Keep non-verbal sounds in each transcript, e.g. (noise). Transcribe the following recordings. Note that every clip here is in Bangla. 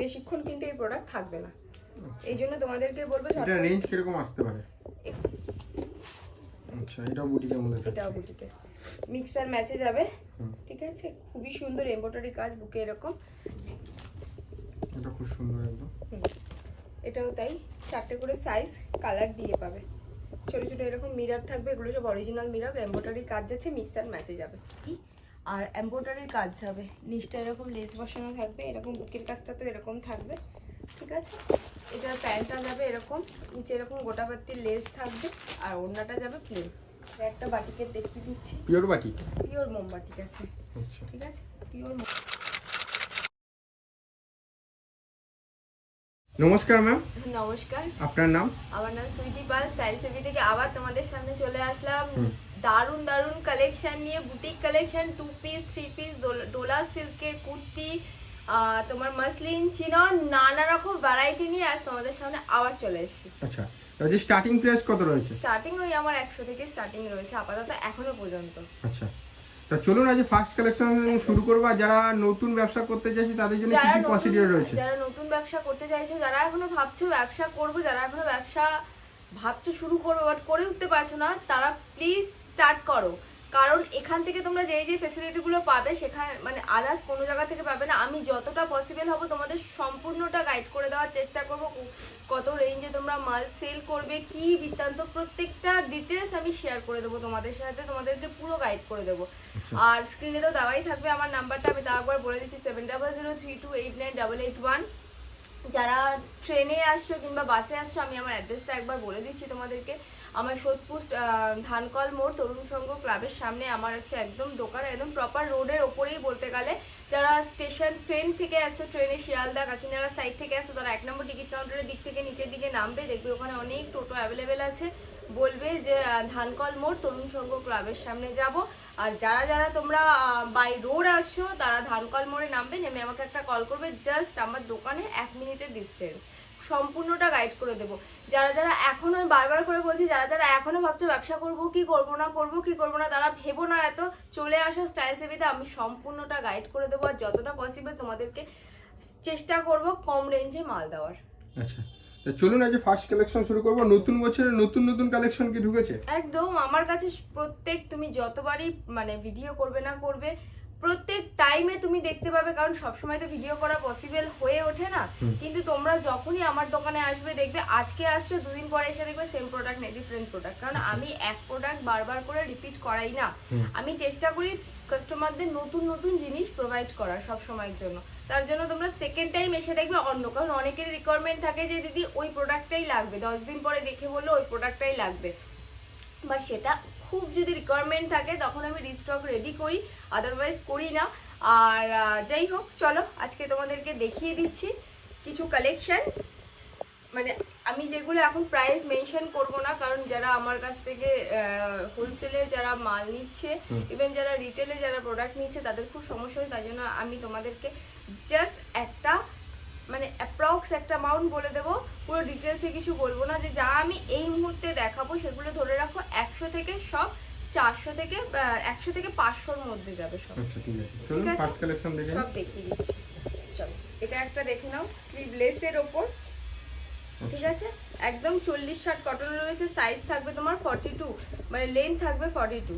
বেশিক্ষণ কিন্তু এই প্রোডাক্ট থাকবে না। এই জন্য তোমাদেরকে বলব এটা রেঞ্জ কীরকম আসতে পারে? আচ্ছা এটাও বুটিকের মধ্যে থাকছে। এটাও বুটিকে মিক্সার ম্যাচে যাবে। ঠিক আছে? খুবই সুন্দর এমব্রয়ডারি কাজ বুকে এরকম। এটা খুব সুন্দর একদম। এটাও তাই। চারটে করে সাইজ কালার দিয়ে পাবে। ছোট ছোট এরকম মিরর থাকবে এগুলো সব অরিজিনাল মিরর এমব্রয়ডারি কাজ যাচ্ছে মিক্সার ম্যাচে যাবে। আর এমব্রয়ডারির কাজ যাবে। নিচটা এরকম লেস বসানো থাকবে এরকম বুকের কাজটা তো এরকম থাকবে ঠিক আছে? এটার প্যান্টটা যাবে এরকম নিচে এরকম গোটা বাত্তির লেস থাকবে আর ওড়নাটা যাবে প্লেন একটা বাটিকে দেখিয়ে দিচ্ছি। পিওর বাটিক পিওর মোমবাটিক আছে। আচ্ছা। ঠিক আছে? পিওর নমস্কার ম্যাম। নমস্কার। আপনার নাম? আমার নাম সুইটি পাল স্টাইল সেভি থেকে আবার তোমাদের সামনে চলে আসলাম। হুম। দারুণ দারুণ কালেকশন নিয়ে boutique collection two piece three piece Dola সিল্কের কুর্তি তোমার মাসলিন চিনন নানা রকম ভ্যারাইটি নিয়ে আজ তোমাদের সামনে আবার চলে এসেছি। আচ্ছা যে স্টার্টিং প্রাইস কত রয়েছে? স্টার্টিং ওই আমার একশো থেকে স্টার্টিং রয়েছে আপাতত এখনও পর্যন্ত। আচ্ছা তা চলুন আজ ফার্স্ট কালেকশন শুরু করব যারা নতুন ব্যবসা করতে চাইছে তাদের জন্য কি কি রয়েছে? যারা নতুন ব্যবসা করতে চাইছো যারা এখনও ভাবছ ব্যবসা করব যারা এখনও ব্যবসা ভাবছ শুরু করব বাট করে উঠতে পারছ না তারা প্লিজ স্টার্ট করো। কারণ এখান থেকে তোমরা যেই যে ফেসিলিটিগুলো পাবে সেখানে মানে আদার্স কোনো জায়গা থেকে পাবে না। আমি যতটা পসিবল হব তোমাদের সম্পূর্ণটা গাইড করে দেওয়ার চেষ্টা করব কত রেঞ্জে তোমরা মাল সেল করবে কি বৃত্তান্ত প্রত্যেকটা ডিটেলস আমি শেয়ার করে দেবো তোমাদের সাথে তোমাদেরকে পুরো গাইড করে দেবো। আচ্ছা। আর স্ক্রিনে তো দেওয়াই থাকবে আমার নাম্বারটা আমি তাও একবার বলে দিচ্ছি seven double zero three two eight nine double eight one যারা ট্রেনে আসছো কিংবা বাসে আসছো, আমি আমার অ্যাড্রেসটা একবার বলে দিচ্ছি তোমাদেরকে। আমার সোদপুর ধানকল মোড় তরুণ সংঘ ক্লাবের সামনে আমার হচ্ছে একদম দোকান, একদম প্রপার রোডের ওপরেই বলতে গেলে। যারা স্টেশন ট্রেন থেকে আসছো, ট্রেনে শিয়ালদা, কাকিনাড়া সাইড থেকে আসছো, তারা এক নম্বর টিকিট কাউন্টারের দিক থেকে নিচের দিকে নামবে। দেখবে ওখানে অনেক টোটো অ্যাভেলেবেল আছে। বলবে যে ধানকল মোড় তরুণ সংঘ ক্লাবের সামনে যাব। আর যারা যারা তোমরা বাই রোড আসছো, তারা ধানকল মোড়ে নামবে, নেমে আমাকে একটা কল করবে জাস্ট আমার দোকানে এক মিনিটের ডিস্টেন্স সম্পূর্ণটা গাইড করে দেবো। যারা যারা এখনও, আমি বারবার করে বলছি, যারা যারা এখনও ভাবছ ব্যবসা করব কি করব না, করব কি করব না, তারা ভেবো না এত, চলে আসো স্টাইল সেভিতে আমি সম্পূর্ণটা গাইড করে দেবো। আর যতটা পসিবল তোমাদেরকে চেষ্টা করব কম রেঞ্জে মাল দেওয়ার। আচ্ছা। তা চলুন আজ ফার্স্ট কালেকশন শুরু করব। নতুন বছরে নতুন নতুন কালেকশন কি ঢুকেছে? একদম আমার কাছে প্রত্যেক তুমি যতবারই মানে ভিডিও করবে না করবে প্রত্যেক টাইমে তুমি দেখতে পাবে কারণ সবসময় তো ভিডিও করা পসিবল হয়ে ওঠে না। কিন্তু তোমরা যখনই আমার দোকানে আসবে দেখবে আজকে আসছো দুদিন পরে এসে দেখবে সেম প্রোডাক্ট নেই ডিফারেন্ট প্রোডাক্ট কারণ আমি এক প্রোডাক্ট বারবার করে রিপিট করাই না। আমি চেষ্টা করি কাস্টমারদের নতুন নতুন জিনিস প্রোভাইড করার সব সময়ের জন্য। তার জন্য তোমরা সেকেন্ড টাইম এসে দেখবে অন্য, কারণ অনেকের রিকোয়ারমেন্ট থাকে যে দিদি ওই প্রোডাক্টটাই লাগবে। দশ দিন পরে দেখে বলল ওই প্রোডাক্টটাই লাগবে। বা সেটা খুব যদি রিকোয়ারমেন্ট থাকে, তখন আমি রিস্টক রেডি করি আদারওয়াইজ করি না। আর যাই হোক, চলো, আজকে তোমাদেরকে দেখিয়ে দিচ্ছি কিছু কালেকশন মানে আমি যেগুলো এখন প্রাইস মেনশন করব না কারণ যারা আমার কাছ থেকে হোলসেলে যারা মাল নিচ্ছে। ইভেন যারা রিটেলে যারা প্রোডাক্ট নিচ্ছে তাদের খুব সমস্যা হয় তাই জন্য আমি তোমাদেরকে জাস্ট একটা মানে অ্যাপ্রক্স একটা অ্যামাউন্ট বলে দেবো। পুরো ডিটেলসে কিছু বলব না যে যা আমি এই মুহূর্তে দেখাবো সেগুলো ধরে রাখো একশো থেকে সব চারশো থেকে একশো থেকে পাঁচশোর মধ্যে যাবে সব। আচ্ছা ঠিক আছে। চলুন ফার্স্ট কালেকশন দেখে সব দেখিয়ে দিচ্ছি। চলো এটা একটা দেখে নাও স্লিভলেসের ওপর। ঠিক। আছে? একদম চল্লিশ ষাট কটন রয়েছে সাইজ থাকবে তোমার ফর্টি টু মানে লেন্থ থাকবে ফর্টি টু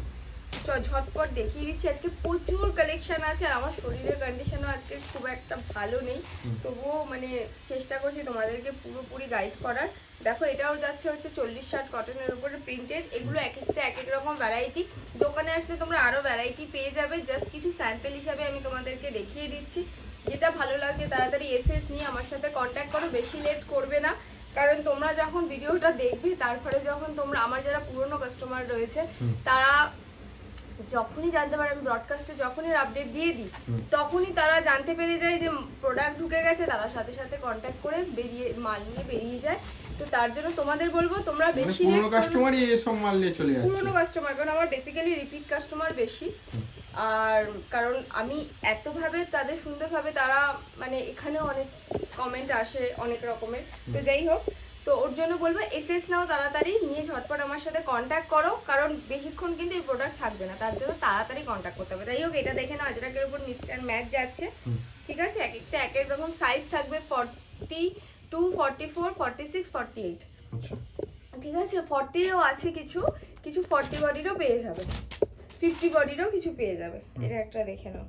চ ঝটপট দেখিয়ে দিচ্ছি। আজকে প্রচুর কালেকশন আছে আর আমার শরীরের কন্ডিশনও আজকে খুব একটা ভালো নেই। তবুও মানে চেষ্টা করছি তোমাদেরকে পুরোপুরি গাইড করার। দেখো এটাও যাচ্ছে হচ্ছে চল্লিশ ষাট কটনের উপরে প্রিন্টেড এগুলো এক একটা এক এক রকম ভ্যারাইটি দোকানে আসলে তোমরা আরও ভ্যারাইটি পেয়ে যাবে। জাস্ট কিছু স্যাম্পেল হিসাবে আমি তোমাদেরকে দেখিয়ে দিচ্ছি। যেটা ভালো লাগছে তাড়াতাড়ি এসে নিয়ে আমার সাথে কন্ট্যাক্ট করো। বেশি লেট করবে না। কারণ তোমরা যখন ভিডিওটা দেখবে তারপরে যখন তোমরা আমার যারা পুরনো কাস্টমার রয়েছে তারা যখনই জানতে পারে আমি ব্রডকাস্টে যখনই আপডেট দিয়ে দিই তখনই তারা জানতে পেরে যায় যে প্রোডাক্ট ঢুকে গেছে তারা সাথে সাথে কন্ট্যাক্ট করে বেরিয়ে মাল নিয়ে বেরিয়ে যায়। তো তার জন্য তোমাদের বলব তোমরা মানে বেশি পুরোনো। কাস্টমারই এসব মাল নিয়ে চলে যাচ্ছে। পুরোনো কাস্টমার কারণ আমার বেসিক্যালি রিপিট কাস্টমার বেশি। আর কারণ আমি এতভাবে তাদের সুন্দরভাবে তারা মানে এখানেও অনেক কমেন্ট আসে অনেক রকমের। তো যাই হোক তো ওর জন্য বলব এসএস নাও তাড়াতাড়ি নিয়ে ঝটপট আমার সাথে কন্ট্যাক্ট করো কারণ বেশিক্ষণ কিন্তু এই প্রোডাক্ট থাকবে না তার জন্য তাড়াতাড়ি কন্ট্যাক্ট করতে হবে। যাই হোক এটা দেখে না আজরাকের উপর মিস্টার ম্যাচ যাচ্ছে। ঠিক আছে? এক একটা এক এক রকম সাইজ থাকবে forty two forty four forty six forty eight ঠিক আছে? ফর্টিরও আছে কিছু কিছু ফর্টি বডিরও পেয়ে যাবে। ফিফটি বডিরও কিছু পেয়ে যাবে। এটা একটা দেখে নাও।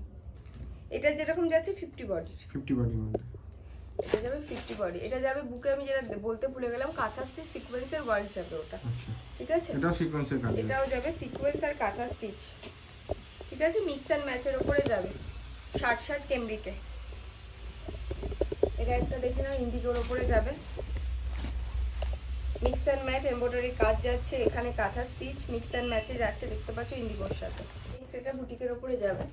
এটা যেরকম যাচ্ছে ফিফটি বডি ফিফটি মধ্যে। এটা যাবে ফিফটি বডি এটা যাবে বুকে আমি যেটা বলতে ভুলে গেলাম কাঁথা স্টিচ সিকোয়েন্সের ওয়ার্ড যাবে ওটা। আচ্ছা। ঠিক আছে? এটাও সিকোয়েন্সের কাজ। এটাও যাবে সিকোয়েন্স আর কাঁথা স্টিচ ঠিক আছে? মিক্স অ্যান্ড ম্যাচের উপরে যাবে। ষাট ষাট কেমব্রিকে এটা একটা দেখে নাও ইন্ডিগোর উপরে যাবে। মিক্স অ্যান্ড ম্যাচ এমব্রয়ডারি কাজ যাচ্ছে, এখানে কাঁথা স্টিচ মিক্স অ্যান্ড ম্যাচে যাচ্ছে, দেখতে পাচ্ছ ইন্ডিগোর সাথে। সেটা বুটিকের ওপরে যাবে।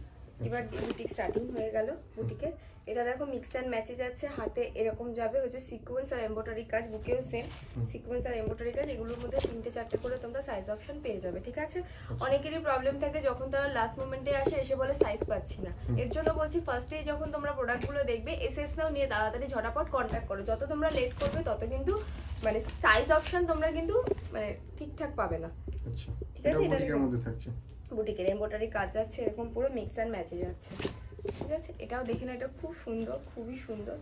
এবার বুটিক স্টার্টিং হয়ে গেল বুটিকে। এটা দেখো মিক্স অ্যান্ড ম্যাচে যাচ্ছে হাতে এরকম যাবে হচ্ছে সিকোয়েন্স আর এমব্রয়ডারি কাজ বুকেও সেম সিকোয়েন্স আর এমব্রয়ডারি কাজ এগুলোর মধ্যে তিনটে চারটে করে তোমরা সাইজ অপশন পেয়ে যাবে ঠিক আছে? অনেকেরই প্রবলেম থাকে যখন তারা লাস্ট মোমেন্টে আসে এসে বলে সাইজ পাচ্ছি না। এর জন্য বলছি ফার্স্টেই যখন তোমরা প্রোডাক্টগুলো দেখবে এসএস নাও নিয়ে তাড়াতাড়ি ঝটাপট কন্ট্যাক্ট করো। যত তোমরা লেট করবে তত কিন্তু মানে সাইজ অপশন তোমরা কিন্তু মানে ঠিকঠাক পাবে না। আচ্ছা। ঠিক আছে, এটা মধ্যে থাকছে। বুটিকের এমব্রয়ডারি কাজ যাচ্ছে এরকম পুরো মিক্স অ্যান্ড ম্যাচে যাচ্ছে। ঠিক আছে? এটাও দেখে না এটা খুব সুন্দর খুবই সুন্দর।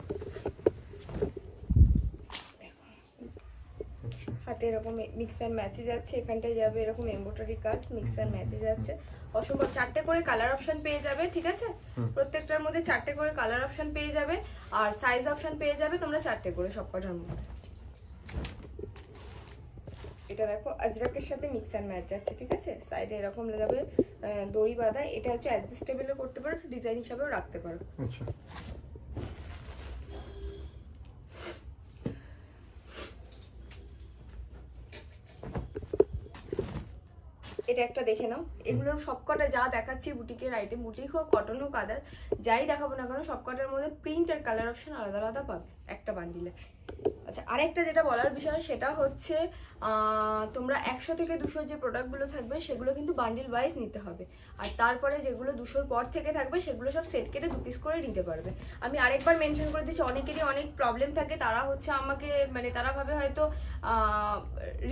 হাতে এরকম মিক্স অ্যান্ড ম্যাচে যাচ্ছে এখানটায় যাবে এরকম এমব্রয়ডারি কাজ মিক্স অ্যান্ড ম্যাচে যাচ্ছে। অসম্ভব চারটে করে কালার অপশন পেয়ে যাবে ঠিক আছে? প্রত্যেকটার মধ্যে চারটে করে কালার অপশন পেয়ে যাবে আর সাইজ অপশন পেয়ে যাবে তোমরা চারটে করে সবকটার মধ্যে। এটা দেখো আজরাকের সাথে মিক্স অ্যান্ড ম্যাচ যাচ্ছে ঠিক আছে? সাইডে এরকম যাবে দড়ি বাঁধা এটা হচ্ছে অ্যাডজাস্টেবলও করতে পারো ডিজাইন হিসাবেও রাখতে পারো। আচ্ছা। এটা একটা দেখে নাও। এগুলোর সবকটা যা দেখাচ্ছি বুটিকের আইটেম বুটিক হোক কটন হোক আদার যাই দেখাবো না কেন সবকটার মধ্যে প্রিন্ট আর কালার অপশন আলাদা আলাদা পাবে। একটা বান্ডিলে আচ্ছা আরেকটা যেটা বলার বিষয় সেটা হচ্ছে তোমরা একশো থেকে দুশো যে প্রোডাক্টগুলো থাকবে সেগুলো কিন্তু বান্ডিল ওয়াইজ নিতে হবে। আর তারপরে যেগুলো দুশোর পর থেকে থাকবে সেগুলো সব সেট কেটে দু পিস করে নিতে পারবে। আমি আরেকবার মেনশন করে দিচ্ছি অনেকেরই অনেক প্রবলেম থাকে তারা হচ্ছে আমাকে মানে তারা ভাবে হয়তো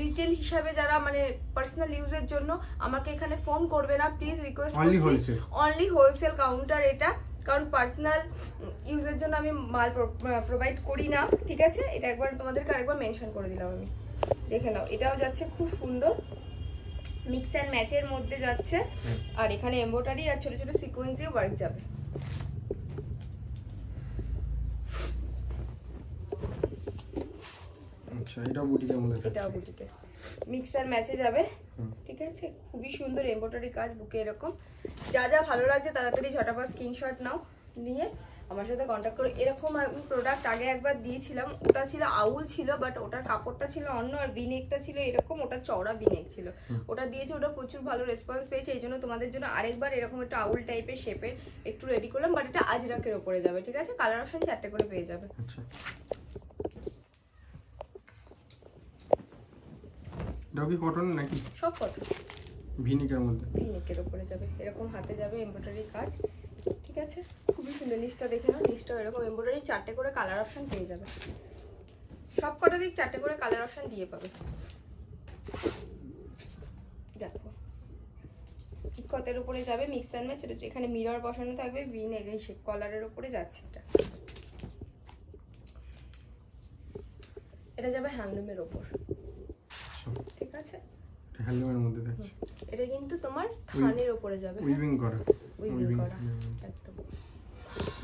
রিটেল হিসাবে যারা মানে পার্সোনাল ইউজের জন্য আমাকে এখানে ফোন করবে না। প্লিজ রিকোয়েস্ট করছি অনলি হোলসেল কাউন্টার এটা। কারণ পার্সোনাল ইউজের জন্য আমি মাল প্রোভাইড করি না ঠিক আছে? এটা একবার তোমাদেরকে আরেকবার মেনশন করে দিলাম আমি। দেখে নাও এটাও যাচ্ছে খুব সুন্দর। মিক্স অ্যান্ড ম্যাচের মধ্যে যাচ্ছে। আর এখানে এমব্রয়ডারি আর ছোটো ছোটো সিকোয়েন্স দিয়ে ওয়ার্ক যাবে। আচ্ছা এটাও বুটিকের মধ্যে বুটিকে মিক্সার ম্যাচে যাবে। ঠিক আছে? খুবই সুন্দর এমব্রয়ডারি কাজ বুকে এরকম। যা যা ভালো লাগছে তাড়াতাড়ি ঝটাপট স্ক্রিনশট নাও নিয়ে আমার সাথে কন্ট্যাক্ট করো। এরকম আমি প্রোডাক্ট আগে একবার দিয়েছিলাম ওটা ছিল আউল ছিল বাট ওটার কাপড়টা ছিল অন্য আর বিনেকটা ছিল এরকম ওটা চওড়া বিনেক ছিল। ওটা দিয়েছে ওটা প্রচুর ভালো রেসপন্স পেয়েছে এই জন্য তোমাদের জন্য আরেকবার এরকম একটা আউল টাইপের শেপের একটু রেডি করলাম বাট এটা আজরাকের ওপরে যাবে ঠিক আছে? কালার অপশন চারটে করে পেয়ে যাবে। আচ্ছা। এটাও কি কটন নাকি? সব কত ভিনিকের মধ্যে। ভিনেকের ওপরে যাবে। এরকম হাতে যাবে এমব্রয়ডারি কাজ। ঠিক আছে? খুবই সুন্দর লিস্টটা দেখে নাও। লিস্টটা এরকম এমব্রয়ডারি চারটে করে কালার অপশন পেয়ে যাবে। সব কটা দিক চারটে করে কালার অপশন দিয়ে পাবে। দেখো। কতের উপরে যাবে মিক্স অ্যান্ড ম্যাচ এখানে মিরর বসানো থাকবে। ভিন এই কলারের উপরে যাচ্ছে এটা। এটা যাবে হ্যান্ডলুমের ওপর আছে? হ্যান্ডলুমের মধ্যে থাকছে। এটা কিন্তু তোমার থানের ওপরে যাবে হ্যাঁ? উইভিং করা। উইভিং করা একদম।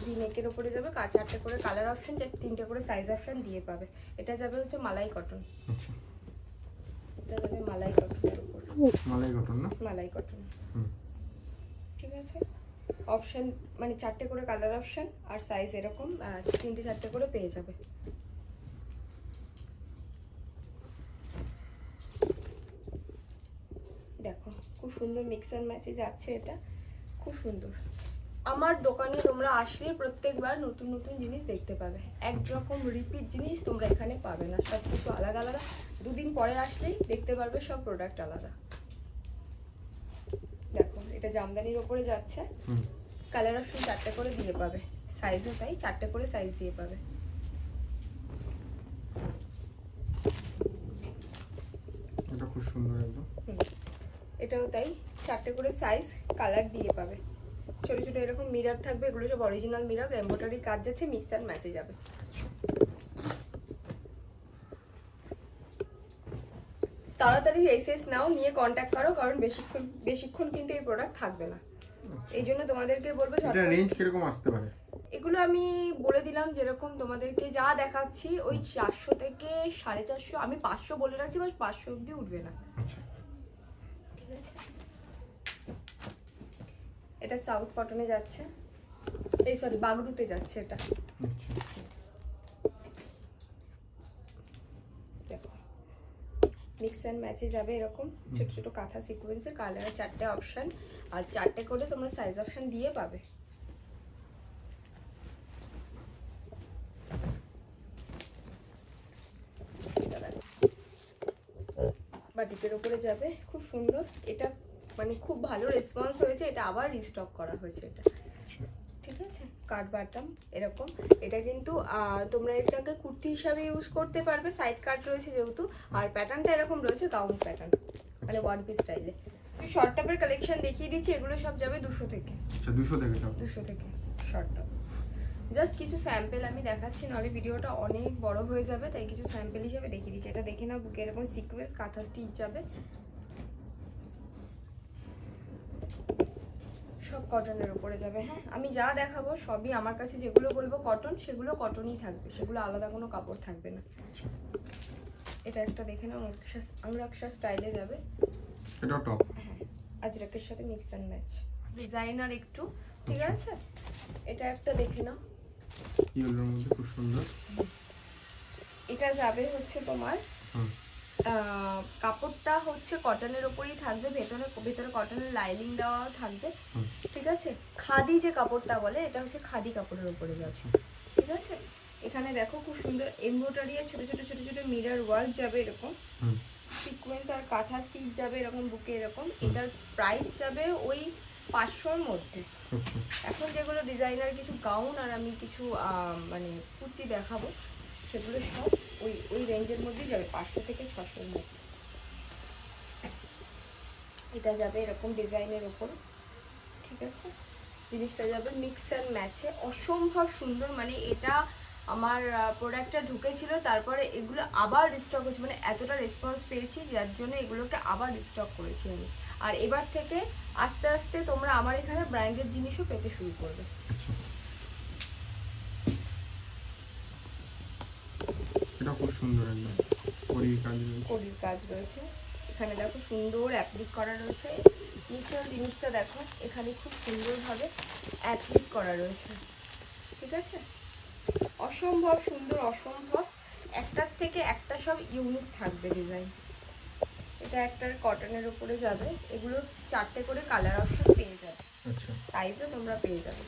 ভিনেকের ওপরে যাবে কার চারটে করে কালার অপশন তিনটে করে সাইজ অপশন দিয়ে পাবে। এটা যাবে হচ্ছে মালাই কটন আচ্ছা। এটা যাবে মালাই কটনের উপর। মালাই কটন না? মালাই কটন ঠিক আছে? অপশন মানে চারটে করে কালার অপশন আর সাইজ এরকম তিনটে চারটে করে পেয়ে যাবে দেখো খুব সুন্দর মিক্স অ্যান্ড ম্যাচে যাচ্ছে এটা। খুব সুন্দর। আমার দোকানে তোমরা আসলে প্রত্যেকবার নতুন নতুন জিনিস দেখতে পাবে। একরকম রিপিট জিনিস তোমরা এখানে পাবে না। সব কিছু আলাদা আলাদা। দুদিন পরে আসলেই দেখতে পারবে সব প্রোডাক্ট আলাদা। দেখো এটা জামদানির ওপরে যাচ্ছে। কালার অপশন চারটে করে দিয়ে পাবে। সাইজও তাই চারটে করে সাইজ দিয়ে পাবে এটা করে সাইজ কালার দিয়ে পাবে। ছোট ছোট এরকম মিরার থাকবে এগুলো সব অরিজিনাল মিরার এমব্রয়ডারি কাজ যাচ্ছে মিক্স অ্যান্ড ম্যাচে যাবে। তাড়াতাড়ি এসএস নাও নিয়ে কন্ট্যাক্ট করো কারণ বেশিক্ষণ বেশিক্ষণ কিন্তু এই প্রোডাক্ট থাকবে না। এই জন্য তোমাদেরকে বলব এটা রেঞ্জ কীরকম আসতে পারে? এগুলো আমি বলে দিলাম যেরকম তোমাদেরকে যা দেখাচ্ছি ওই চারশো থেকে সাড়ে চারশো আমি পাঁচশো বলে রাখছি বাস পাঁচশো অব্দি উঠবে না আচ্ছা ঠিক আছে এটা সাউথ কটনে যাচ্ছে। এই সরি বাগরুতে যাচ্ছে এটা। আচ্ছা। দেখো। মিক্স অ্যান্ড ম্যাচে যাবে এরকম। ছোট ছোট কাঁথা সিকোয়েন্সের কালারের চারটে অপশন আর চারটে করে তোমরা সাইজ অপশন দিয়ে পাবে। বাটিকের উপরে যাবে। খুব সুন্দর। এটা মানে খুব ভালো রেসপন্স হয়েছে এটা আবার রিস্টক করা হয়েছে এটা। আচ্ছা। ঠিক আছে? কাট বাটাম এরকম। এটা কিন্তু তোমরা এটাকে কুর্তি হিসাবে ইউজ করতে পারবে সাইড কাট রয়েছে যেহেতু আর প্যাটার্নটা এরকম রয়েছে গাউন প্যাটার্ন মানে ওয়ান পিস স্টাইলে শর্ট টপের কালেকশন দেখিয়ে দিচ্ছি এগুলো সব যাবে দুশো থেকে। আচ্ছা দুশো থেকে সব। দুশো থেকে শর্ট টপ জাস্ট কিছু স্যাম্পেল আমি দেখাচ্ছি নাহলে ভিডিওটা অনেক বড় হয়ে যাবে তাই কিছু স্যাম্পেল হিসেবে দেখিয়ে দিচ্ছি। এটা দেখে নাও বুকে এরকম সিকোয়েন্স কাঁথা স্টিচ যাবে সব কটনের উপরে যাবে হ্যাঁ? আমি যা দেখাবো সবই আমার কাছে যেগুলো বলব কটন সেগুলো কটনই থাকবে। সেগুলো আলাদা কোনো কাপড় থাকবে না। এটা একটা দেখে নাও আংরাক্ষা স্টাইলে যাবে। এটাও টপ হ্যাঁ আজরাকের সাথে মিক্স অ্যান্ড ম্যাচ ডিজাইনার একটু ঠিক আছে? এটা একটা দেখে নাও। ইয়েলোর মধ্যে খুব সুন্দর। এটা যাবে হচ্ছে তোমার হুম। কাপড়টা হচ্ছে কটনের ওপরেই থাকবে ভেতরে ভেতরে কটনের লাইলিং দেওয়া থাকবে ঠিক আছে? খাদি যে কাপড়টা বলে এটা হচ্ছে খাদি কাপড়ের উপরে যাবে ঠিক আছে? এখানে দেখো খুব সুন্দর এমব্রয়ডারি আর ছোট ছোট ছোট ছোট মিরর ওয়ার্ক যাবে এরকম। সিকোয়েন্স আর কাঁথা স্টিচ যাবে এরকম বুকে এরকম এটার প্রাইস যাবে ওই পাঁচশোর মধ্যে। এখন যেগুলো ডিজাইনার কিছু গাউন আর আমি কিছু মানে কুর্তি দেখাবো সেগুলো সব ওই ওই রেঞ্জের মধ্যেই যাবে, পাঁচশো থেকে ছশোর মধ্যে এটা যাবে এরকম ডিজাইনের ওপর, ঠিক আছে? জিনিসটা যাবে মিক্স অ্যান্ড ম্যাচে অসম্ভব সুন্দর মানে এটা আমার প্রোডাক্টটা ঢুকেছিল, তারপরে এগুলো আবার রিস্টক হয়েছে মানে এতটা রেসপন্স পেয়েছি, যার জন্য এগুলোকে আবার রিস্টক করেছি আমি। আর এবার থেকে আস্তে আস্তে তোমরা আমার এখানে ব্র্যান্ডেড জিনিসও পেতে শুরু করবে আচ্ছা এটা খুব সুন্দর একদম। করির কাজ রয়েছে। কড়ির কাজ রয়েছে। এখানে দেখো সুন্দর অ্যাপ্লিক করা রয়েছে। নিচের জিনিসটা দেখো এখানে খুব সুন্দরভাবে অ্যাপ্লিক করা রয়েছে। ঠিক আছে? অসম্ভব সুন্দর অসম্ভব। একটার থেকে একটা সব ইউনিক থাকবে ডিজাইন এটা একটা কটনের উপরে যাবে। এগুলো চারটে করে কালার অপশন পেয়ে যাবে। আচ্ছা। সাইজও তোমরা পেয়ে যাবে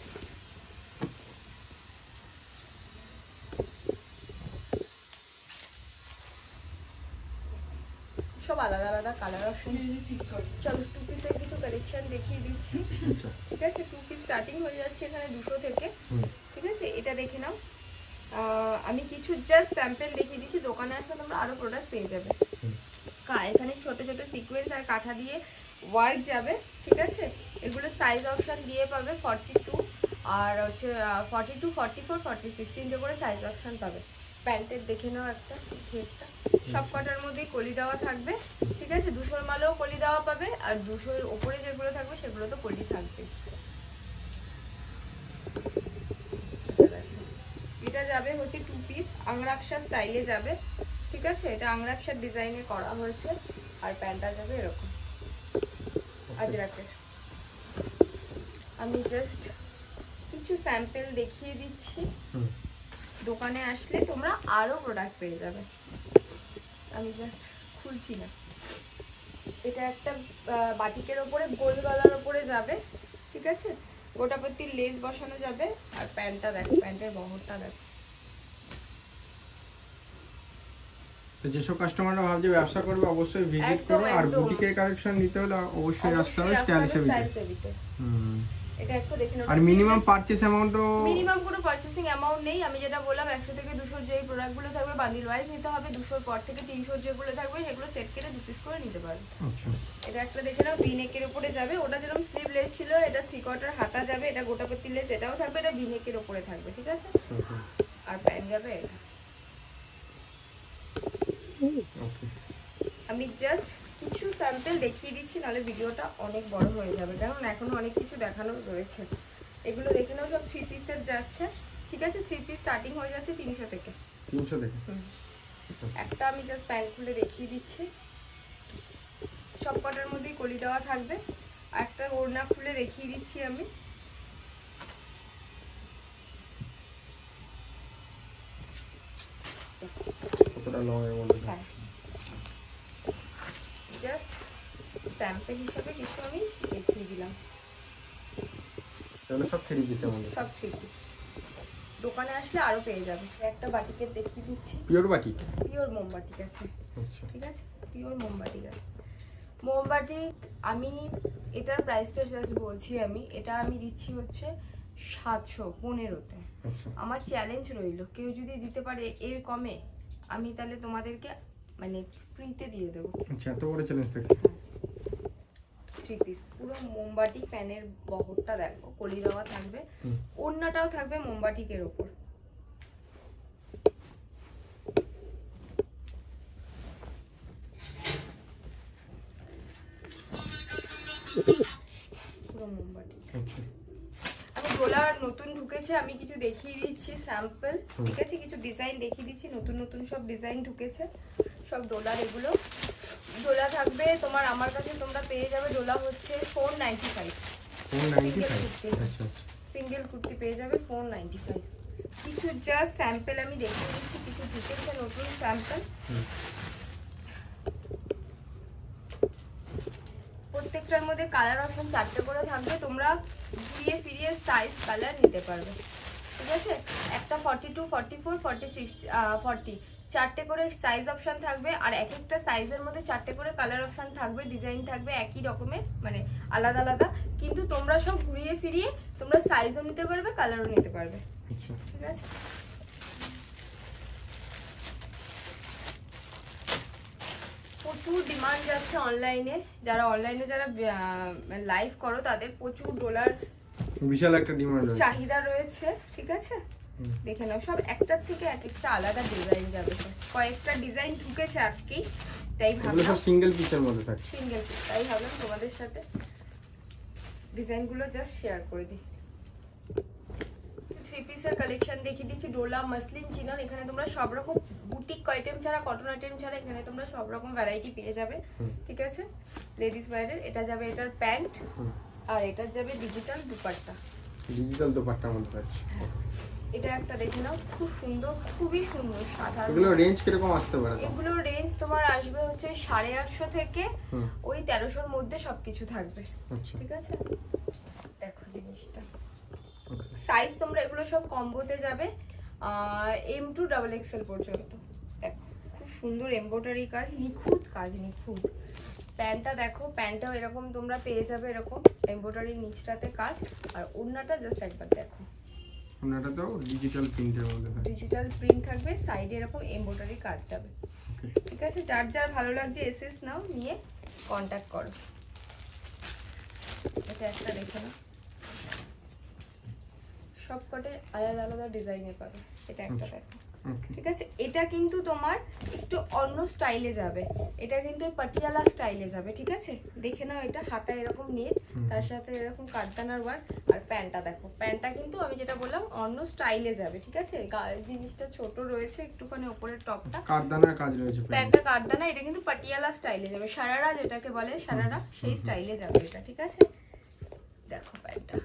সব আলাদা কালার অপশন চলো টু পিসের কিছু কালেকশন দেখিয়ে দিচ্ছি। আচ্ছা। ঠিক আছে টু পিস স্টার্টিং হয়ে যাচ্ছে এখানে দুশো থেকে। ঠিক আছে এটা দেখে নাও। আমি কিছু জাস্ট স্যাম্পেল দেখিয়ে দিচ্ছি দোকানে আসলে তোমরা আরও প্রোডাক্ট পেয়ে যাবে। কা- এখানে ছোট ছোট সিকোয়েন্স আর কাঁথা দিয়ে ওয়ার্ক যাবে ঠিক আছে? এগুলো সাইজ অপশন দিয়ে পাবে ফর্টি টু আর হচ্ছে forty two forty four forty six তিনটে করে সাইজ অপশন পাবে। প্যান্টের দেখে নাও একটা ঘেরটা সব কটার মধ্যেই কলি দেওয়া থাকবে ঠিক আছে? দুশোর মালেও কলি দেওয়া পাবে আর দুশোর ওপরে যেগুলো থাকবে সেগুলো তো কলি থাকবে। এটা যাবে হচ্ছে টু পিস আংরাকশা স্টাইলে যাবে ঠিক আছে? এটা আংরাকশার ডিজাইনে করা হয়েছে আর প্যান্টটা যাবে এরকম। আজ আজরাকের আমি জাস্ট কিছু স্যাম্পেল দেখিয়ে দিচ্ছি। দোকানে আসলে তোমরা আরও প্রোডাক্ট পেয়ে যাবে। আমি জাস্ট খুলছি না। এটা একটা বাটিকের ওপরে গোল গলার ওপরে যাবে ঠিক আছে? গোটাপত্তির লেস বসানো যাবে আর প্যান্টটা দেখো প্যান্টের বহরটা দেখো। যেসব কাস্টমাররা ভাবছে ব্যবসা করবে অবশ্যই ভিজিট করো আর। বুটিকের কালেকশন নিতে হলে অবশ্যই আসতে হবে স্টাইল সেভিতে হুম। এটা একটু দেখে নাও। আর মিনিমাম পারচেস অ্যামাউন্টও মিনিমাম কোনো পার্চেসিং অ্যামাউন্ট নেই। আমি যেটা বললাম একশো থেকে দুশোর যে প্রোডাক্টগুলো থাকবে বান্ডিল ওয়াইজ নিতে হবে দুশোর পর থেকে তিনশোর যেগুলো থাকবে সেগুলো সেট কেটে দু পিস করে নিতে পারবে আচ্ছা। এটা একটা দেখে নাও ভিনেকের উপরে যাবে। ওটা যেরকম স্লিভ লেস ছিল এটা থ্রি কোয়ার্টার হাতা যাবে এটা গোটাপতি লেস এটাও থাকবে এটা ভিনেকের উপরে থাকবে ঠিক আছে? আর প্যান্ট যাবে এটা। আমি জাস্ট কিছু স্যাম্পেল দেখিয়ে দিচ্ছি নাহলে ভিডিওটা অনেক বড় হয়ে যাবে। কারণ এখনও অনেক কিছু দেখানো রয়েছে। এগুলো দেখে নাও সব থ্রি পিসের যাচ্ছে। ঠিক আছে থ্রি পিস স্টার্টিং হয়ে যাচ্ছে তিনশো থেকে। তিনশো থেকে? হুম। একটা আমি জাস্ট প্যান্ট খুলে দেখিয়ে দিচ্ছি। সব কটার মধ্যেই কলি দেওয়া থাকবে। একটা ওড়না খুলে দেখিয়ে দিচ্ছি আমি। কতটা লং এর মধ্যে হ্যাঁ জাস্ট স্যাম্পল হিসাবে কিছু আমি দেখিয়ে দিলাম। এগুলো সব থ্রি পিসের মধ্যে। সব থ্রি পিস দোকানে আসলে আরও পেয়ে যাবে। একটা বাটিকে দেখিয়ে দিচ্ছি। পিওর বাটি? পিওর মোমবাটি আছে। আচ্ছা। ঠিক আছে? পিওর মোমবাটি আছে। মোমবাটি আমি এটার প্রাইসটা জাস্ট বলছি আমি। এটা আমি দিচ্ছি হচ্ছে সাতশো পনেরোতে। আচ্ছা। আমার চ্যালেঞ্জ রইল। কেউ যদি দিতে পারে এর কমে আমি তাহলে তোমাদেরকে মানে ফ্রিতে দিয়ে দেবো। আচ্ছা এত বড় চ্যালেঞ্জ থাকে থ্রি পিস পুরো মোমবাটি প্যানের বহরটা দেখো কলি দেওয়া থাকবে। ওড়নাটাও থাকবে মোমবাটিকের ওপর। পুরো মোমবাটি আমি ডোলার নতুন ঢুকেছে আমি কিছু দেখিয়ে দিচ্ছি স্যাম্পল। ঠিক আছে? কিছু ডিজাইন দেখিয়ে দিচ্ছি নতুন নতুন সব ডিজাইন ঢুকেছে সব ডোলার এগুলো। ডোলা থাকবে তোমার আমার কাছে তোমরা পেয়ে যাবে ডোলা হচ্ছে four ninety five single kurti পেয়ে যাবে ফোর নাইনটি ফাইভ কিছু জাস্ট স্যাম্পল আমি দেখিয়ে দিচ্ছি কিছু ঢুকেছে নতুন স্যাম্পল প্রত্যেকটার মধ্যে কালার অপশন চারটে করে থাকবে তোমরা ঘুরিয়ে ফিরিয়ে সাইজ কালার নিতে পারবে। ঠিক আছে? একটা forty two forty four forty six forty চারটে করে সাইজ অপশান থাকবে আর এক একটা সাইজের মধ্যে চারটে করে কালার অপশান থাকবে ডিজাইন থাকবে একই রকমের মানে আলাদা আলাদা। কিন্তু তোমরা সব ঘুরিয়ে ফিরিয়ে তোমরা সাইজও নিতে পারবে কালারও নিতে পারবে। আচ্ছা। ঠিক আছে? প্রচুর ডিমান্ড যাচ্ছে অনলাইনে যারা অনলাইনে যারা লাইভ করো তাদের প্রচুর ডলার বিশাল একটা ডিমান্ড রয়েছে। চাহিদা রয়েছে ঠিক আছে? দেখে নাও সব একটার থেকে এক একটা আলাদা ডিজাইন যাবে। কয়েকটা ডিজাইন ঢুকেছে আজকেই তাই ভাবলাম সব সিঙ্গেল পিসের মধ্যে থাকে। সিঙ্গেল পিস তাই ভাবলাম তোমাদের সাথে ডিজাইনগুলো জাস্ট শেয়ার করে দিই। থ্রি পিসের কালেকশন দেখিয়ে দিচ্ছি ডোলা মাসলিন চিনন এখানে তোমরা সব রকম বুটিক আইটেম ছাড়া কটন আইটেম ছাড়া এখানে তোমরা সব রকম ভ্যারাইটি পেয়ে যাবে ঠিক আছে? লেডিস ওয়্যারের এটা যাবে এটার প্যান্ট। আর এটার যাবে ডিজিটাল দুপাট্টা। ডিজিটাল দোপাট্টার মধ্যে পাচ্ছি এটা একটা দেখে নাও খুব সুন্দর খুবই সুন্দর সাধারণ। এগুলো রেঞ্জ কীরকম আসতে পারে তো? এগুলোর রেঞ্জ তোমার আসবে হচ্ছে সাড়ে আটশো থেকে ওই তেরোশোর মধ্যে সবকিছু থাকবে। আচ্ছা। ঠিক আছে? দেখো জিনিসটা। সাইজ তোমরা এগুলো সব কম্বোতে যাবে এম টু ডাবল এক্সেল পর্যন্ত। দেখো খুব সুন্দর এমব্রয়ডারি কাজ নিখুঁত কাজ নিখুঁত। প্যান্টটা দেখো প্যান্টটাও এরকম তোমরা পেয়ে যাবে এরকম এমব্রয়ডারি নিচটাতে কাজ আর ওড়নাটা জাস্ট একবার দেখো। ওনাটা তো ডিজিটাল প্রিন্টের মধ্যে ডিজিটাল প্রিন্ট থাকবে সাইডে এরকম এমব্রয়ডারি কাজ যাবে। ঠিক আছে যার যার ভালো লাগছে এসএস নাও নিয়ে কন্ট্যাক্ট করো। এটা একটা দেখে নাও। সব কটে আলাদা আলাদা ডিজাইনে পাবে। এটা একটা দেখো। ওকে ঠিক আছে? এটা কিন্তু তোমার একটু অন্য স্টাইলে যাবে। এটা কিন্তু পাটিয়ালা স্টাইলে যাবে ঠিক আছে? দেখে নাও এটা হাতা এরকম নেট তার সাথে এরকম কাঠদানার ওয়ার্ক আর প্যান্টটা দেখো। প্যান্টটা কিন্তু আমি যেটা বললাম অন্য স্টাইলে যাবে ঠিক আছে? জিনিসটা ছোট রয়েছে একটুখানি ওপরের টপটা। কারদানার কাজ রয়েছে প্যান্টটা কাটদানা এটা কিন্তু পাটিয়ালা স্টাইলে যাবে। সারারা যেটাকে বলে সারারা সেই স্টাইলে যাবে এটা ঠিক আছে? দেখো প্যান্টটা।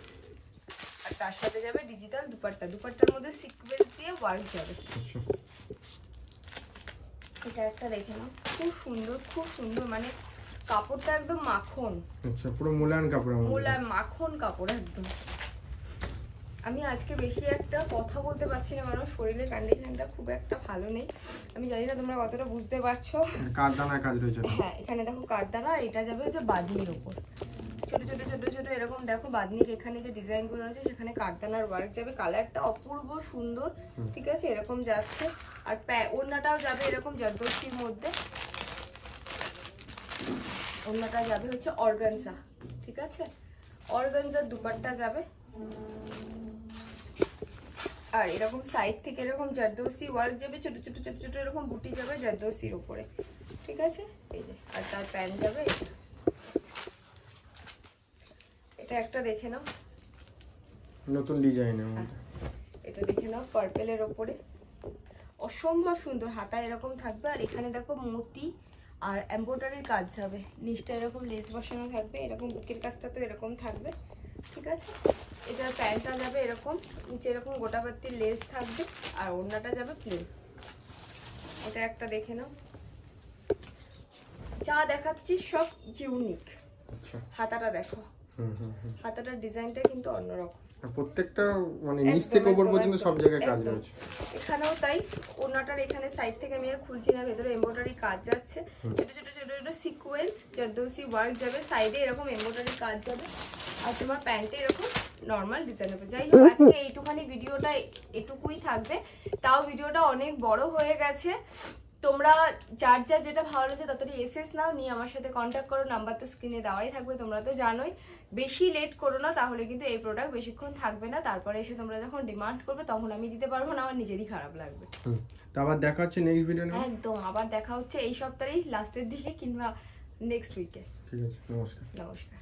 তার সাথে যাবে ডিজিটাল দুপাট্টা। দুপাট্টার মধ্যে সিকোয়েন্স দিয়ে ওয়ার্ক যাবে। আচ্ছা। এটা একটা দেখে নাও। খুব সুন্দর খুব সুন্দর। মানে কাপড়টা একদম মাখন। আচ্ছা পুরো মুলায়ন কাপড়ের মধ্যে। মোলা মাখন কাপড় একদম। আমি আজকে বেশি একটা কথা বলতে পারছি না কারণ শরীরের কন্ডিশনটা খুব একটা ভালো নেই। আমি জানি না তোমরা কতটা বুঝতে পারছ। কারদানার কাজ রয়েছে। হ্যাঁ এখানে দেখো কাঠদানা এটা যাবে হচ্ছে বাঁধনির ওপর। ছোট ছোট ছোট ছোট এরকম দেখো বাদনির এখানে যে ডিজাইনগুলো রয়েছে সেখানে কারদানার ওয়ার্ক যাবে। কালারটা অপূর্ব সুন্দর ঠিক আছে? এরকম যাচ্ছে। আর ওড়নাটাও যাবে এরকম জর্দস্তির মধ্যে। ওড়নাটা যাবে হচ্ছে অর্গানজা ঠিক আছে? অর্গানজার দুপাট্টা যাবে। আর এরকম সাইড থেকে এরকম জারদৌসি ওয়ার্ক যাবে ছোট ছোট ছোট ছোট এরকম বুটি যাবে জারদৌসির উপরে ঠিক আছে? এই যে আর তার প্যান্ট যাবে। এটা। একটা দেখে নাও। নতুন ডিজাইনের মধ্যে। এটা দেখে নাও পার্পেলের ওপরে। অসম্ভব সুন্দর হাতা এরকম থাকবে আর এখানে দেখো মতি আর এম্ব্রয়ডারির কাজ যাবে নিচটা এরকম লেস বসানো থাকবে এরকম বুকের কাজটা তো এরকম থাকবে ঠিক আছে? এটার প্যান্টটা যাবে এরকম নিচে এরকম গোটা বাত্তির লেস থাকবে আর ওড়নাটা যাবে প্লেন এটা একটা দেখে নাও। যা দেখাচ্ছি সব ইউনিক আচ্ছা। হাতাটা দেখো। হাতাটার ডিজাইনটা কিন্তু অন্যরকম। প্রত্যেকটা মানে নিচ থেকে উপর পর্যন্ত সব জায়গায় কাজ রয়েছে। এখানেও তাই ওনাটার এখানে সাইড থেকে আমি আর খুলছি না ভেতরে এমব্রয়ডারি কাজ যাচ্ছে। ছোট ছোট ছোট ছোট সিকোয়েন্স জারদৌসি ওয়ার্ক যাবে সাইডে এরকম এমব্রয়ডারি কাজ যাবে। আর তোমার প্যান্টে এরকম নর্মাল ডিজাইন হবে। যাই হোক আজকে (laughs) এইটুখানি ভিডিওটা এটুকুই থাকবে। তাও ভিডিওটা অনেক বড় হয়ে গেছে। তোমরা যার যার যেটা ভালো লাগছে তাড়াতাড়ি এসএস নাও নিয়ে আমার সাথে কন্ট্যাক্ট করো নাম্বার তো স্ক্রিনে দেওয়াই থাকবে তোমরা তো জানোই। বেশি লেট করো না তাহলে কিন্তু এই প্রোডাক্ট বেশিক্ষণ থাকবে না। তারপরে এসে তোমরা যখন ডিমান্ড করবে তখন আমি দিতে পারব না আমার নিজেরই খারাপ লাগবে। তো আবার দেখা হচ্ছে নেক্সট ভিডিও একদম আবার দেখা হচ্ছে এই সপ্তাহেই লাস্টের দিকে কিংবা নেক্সট উইকে ঠিক আছে নমস্কার। নমস্কার।